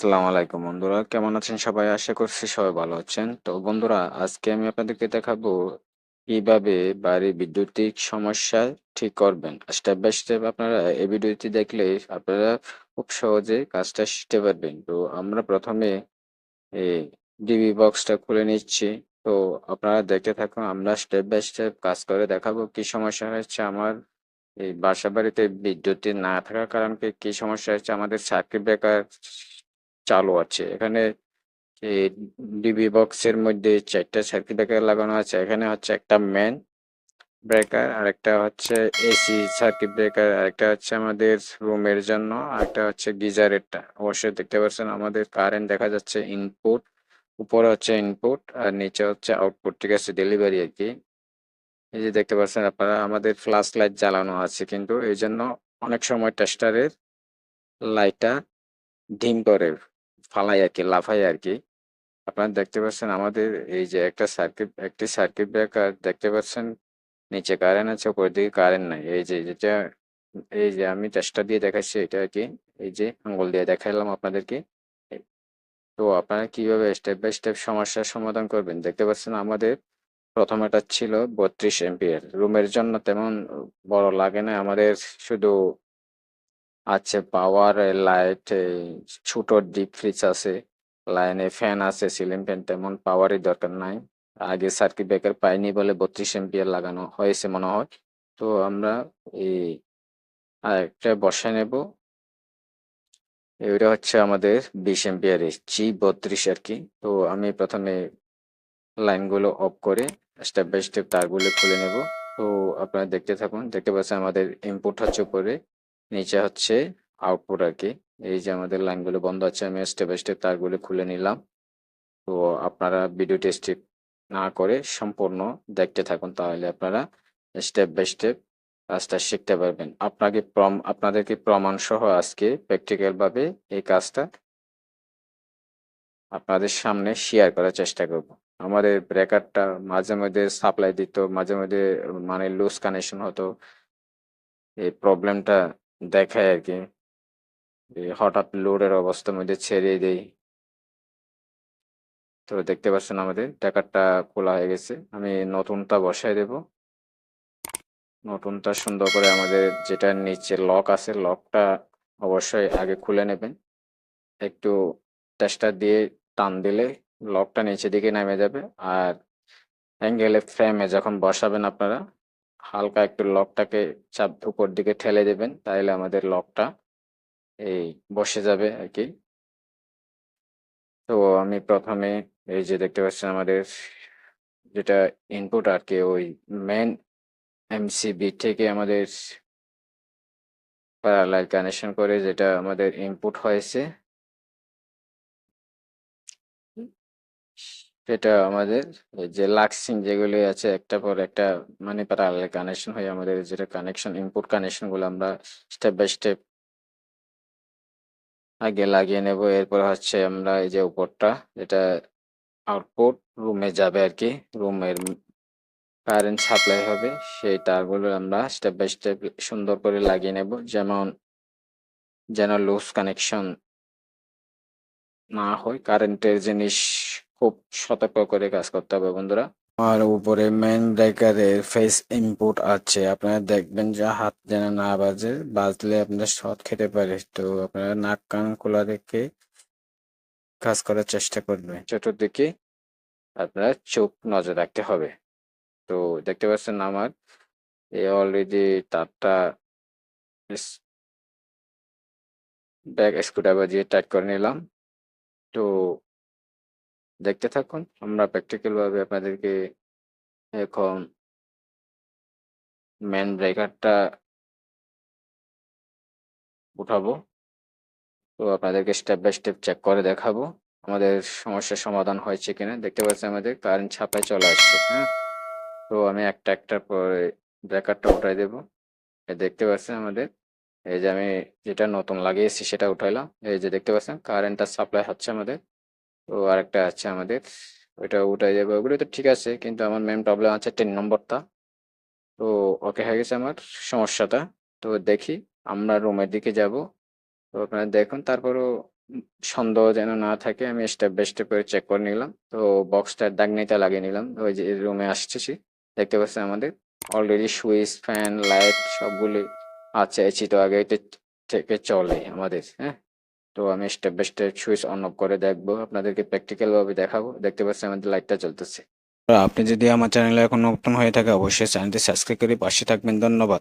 আসসালামু আলাইকুম বন্ধুরা, কেমন আছেন সবাই? আশা করছি সবাই ভালো আছেন। তো বন্ধুরা, আজকে আমি আপনাদেরকে দেখাবো কীভাবে বাড়ির বিদ্যুতিক সমস্যা ঠিক করবেন। স্টেপ বাই স্টেপ আপনারা এই ভিডিওটি দেখলে আপনারা খুব সহজে কাজটা শিখতে পারবেন। তো আমরা প্রথমে এই ডিবি বক্সটা খুলে নিচ্ছি। তো আপনারা দেখতে থাকুন, আমরা স্টেপ বাই স্টেপ কাজ করে দেখাবো কি সমস্যা হয়েছে আমার, এই বাসা বাড়িতে বিদ্যুৎ না থাকার কারণে কি সমস্যা হচ্ছে আমাদের সার্কিট ব্রেকার চালু আছে। এখানে ডিবি বক্সের মধ্যে চারটা সার্কিট ব্রেকার লাগানো আছে। এখানে হচ্ছে একটা মেন ব্রেকার আর একটা হচ্ছে এসি সার্কিট ব্রেকার আর একটা হচ্ছে আমাদের রুমের জন্য আর একটা হচ্ছে গিজারেরটা অবশ্যই দেখতে পাচ্ছেন আমাদের কারেন্ট দেখা যাচ্ছে ইনপুট উপরে হচ্ছে ইনপুট আর নিচে হচ্ছে আউটপুট ঠিক আছে ডেলিভারি আর কি। এই যে দেখতে পাচ্ছেন আপনারা, আমাদের ফ্ল্যাশ লাইট জ্বালানো আছে কিন্তু এই জন্য অনেক সময় টেস্টারের লাইটটা ডিম করে। ফালাই আর কি, লাফাই আর কি। আপনারা দেখতে পাচ্ছেন আমাদের এই যে একটা সার্কিট একটি সার্কিট ব্রেকার দেখতে পাচ্ছেন। নিচে কারেন্ট আছে উপরের দিকে কারেন্ট নাই। এই যে যেটা, এই যে আমি চেষ্টা দিয়ে দেখাচ্ছি এটা আর কি। এই যে আঙ্গুল দিয়ে দেখাইলাম আপনাদেরকে। তো আপনারা কীভাবে স্টেপ বাই স্টেপ সমস্যার সমাধান করবেন? দেখতে পাচ্ছেন আমাদের প্রথমেটা ছিল বত্রিশ এম্পিয়ার রুমের জন্য তেমন বড় লাগে না। আমাদের শুধু আছে পাওয়ার লাইট ছোট ডিপ ফ্রিজ আছে লাইনে ফ্যান আছে সিলিং ফ্যান তেমন পাওয়ারই দরকার নাই। আগে সার্কিট ব্রেকার পাইনি বলে বত্রিশ এম্পিয়ার লাগানো হয়েছে মনে হয়। তো আমরা এই আরেকটা বসায় নেব। এটা হচ্ছে আমাদের বিশ এম্পিয়ারের জি বত্রিশ আর কি। তো আমি প্রথমে লাইনগুলো অফ করে স্টেপ বাই স্টেপ তারগুলো খুলে নেব। তো আপনারা দেখতে থাকুন, দেখতে পাচ্ছেন আমাদের ইনপুট হচ্ছে উপরে। নিচে হচ্ছে আউটপুট আর কি এই যে আমাদের লাইনগুলো বন্ধ আছে, আমি স্টেপ বাই স্টেপ তারগুলো খুলে নিলাম। তো আপনারা ভিডিওটি স্টেপ না করে সম্পূর্ণ দেখতে থাকুন, তাহলে আপনারা স্টেপ বাই স্টেপ কাজটা শিখতে পারবেন। আপনাকে প্রম আপনাদেরকে প্রমাণ সহ আজকে প্র্যাকটিক্যাল ভাবে এই কাজটা আপনাদের সামনে শেয়ার করার চেষ্টা করব। আমাদের ব্রেকারটা মাঝে মধ্যে সাপ্লাই দিত, মাঝে মধ্যে মানে লুজ কানেকশন হতো। এই প্রবলেমটা দেখায় আর কি হঠাৎ লোডের অবস্থার মধ্যে ছেড়ে দেই। তো দেখতে পাচ্ছেন আমাদের ট্যাকারটা খোলা হয়ে গেছে। আমি নতুনটা বসাই দেব। নতুনটা সুন্দর করে আমাদের যেটা নিচে লক আছে, লকটা অবশ্যই আগে খুলে নেবেন। একটু টেস্টার দিয়ে টান দিলে লকটা নিচে দিকে নেমে যাবে। আর অ্যাঙ্গেলে ফ্রেমে যখন বসাবেন আপনারা হালকা একটু লকটাকে চাপ উপর দিকে ঠেলে দেবেন তাহলে আমাদের লকটা এই বসে যাবে আর কি তো আমি প্রথমে এই যে দেখতে পাচ্ছেন আমাদের যেটা ইনপুট আর কি ওই মেন এমসিবি থেকে আমাদের প্যারালাল কানেকশন করে যেটা আমাদের ইনপুট হয়েছে। সেটা আমাদের এই যে লাক্সিং যেগুলি আছে একটা পর একটা মানে প্যারালাল কানেকশন হয়ে আমাদের যেটা কানেকশন ইনপুট কানেকশনগুলো আমরা স্টেপ বাই স্টেপ আগে লাগিয়ে নেব। এরপর হচ্ছে আমরা এই যে উপরটা, যেটা আউটপুট রুমে যাবে আর কি রুমের কারেন্ট সাপ্লাই হবে, সেই তারগুলো আমরা স্টেপ বাই স্টেপ সুন্দর করে লাগিয়ে নেব। যেমন যেন লুজ কানেকশন না হয় কারেন্টের জিনিস খুব সতর্ক করে কাজ করতে হবে বন্ধুরা। আর উপরে মেন ব্রেকারের ফেস ইনপুট আছে। আপনারা দেখবেন যে হাত যেন না বাজে বাজলে আপনার শর্ট খেতে পারে। তো আপনারা নাক কান খোলা রেখে কাজ করার চেষ্টা করবেন। চতুর্দিকে আপনার চোখ নজর রাখতে হবে। তো দেখতে পাচ্ছেন আমার এই অলরেডি তারটা ব্যাগ স্ক্রুড্রাইভার দিয়ে টাইট করে নিলাম। তো দেখতে থাকুন। আমরা প্র্যাকটিক্যাল ভাবে আপনাদেরকে এখন মেন ব্রেকারটা উঠাবো। তো আপনাদেরকে স্টেপ বাই স্টেপ চেক করে দেখাবো আমাদের সমস্যার সমাধান হয়েছে কিনা। দেখতে পাচ্ছেন আমাদের কারেন্ট ছাপায় চলে আসছে হ্যাঁ? তো আমি একটা একটা পরে ব্রেকারটা উঠাই দেবো। দেখতে পাচ্ছেন আমাদের, এই যে আমি যেটা নতুন লাগিয়েছি সেটা উঠাইলাম। এই যে দেখতে পাচ্ছেন কারেন্টটা সাপ্লাই হচ্ছে আমাদের। তো আরেকটা আছে আমাদের ওইটা উঠাই যাবে ওগুলো তো ঠিক আছে কিন্তু আমার মেন প্রবলেম আছে তিন নম্বরটা তো ওকে হয়ে গেছে আমার সমস্যাটা তো দেখি আমরা রুমের দিকে যাব তো আপনারা দেখুন তারপরও সন্দেহ যেন না থাকে আমি স্টেপ বাই স্টেপ করে চেক করে নিলাম। তো বক্সটার দাগনিটা লাগিয়ে নিলাম। ওই যে রুমে আসতেছি। দেখতে পাচ্ছি আমাদের অলরেডি সুইচ, ফ্যান, লাইট সবগুলি আছে। এসি তো আগে থেকে চলে আমাদের, হ্যাঁ? তো আমি step by step switch on off করে দেখব। আপনাদেরকে প্র্যাকটিক্যাল ভাবে দেখাবো। দেখতে পাচ্ছেন আমাদের লাইটটা জ্বলতেছে। আপনি যদি আমার চ্যানেলে এখন নতুন হয়ে থাকে, অবশ্যই চ্যানেলটি সাবস্ক্রাইব করে পাশে থাকবেন। ধন্যবাদ।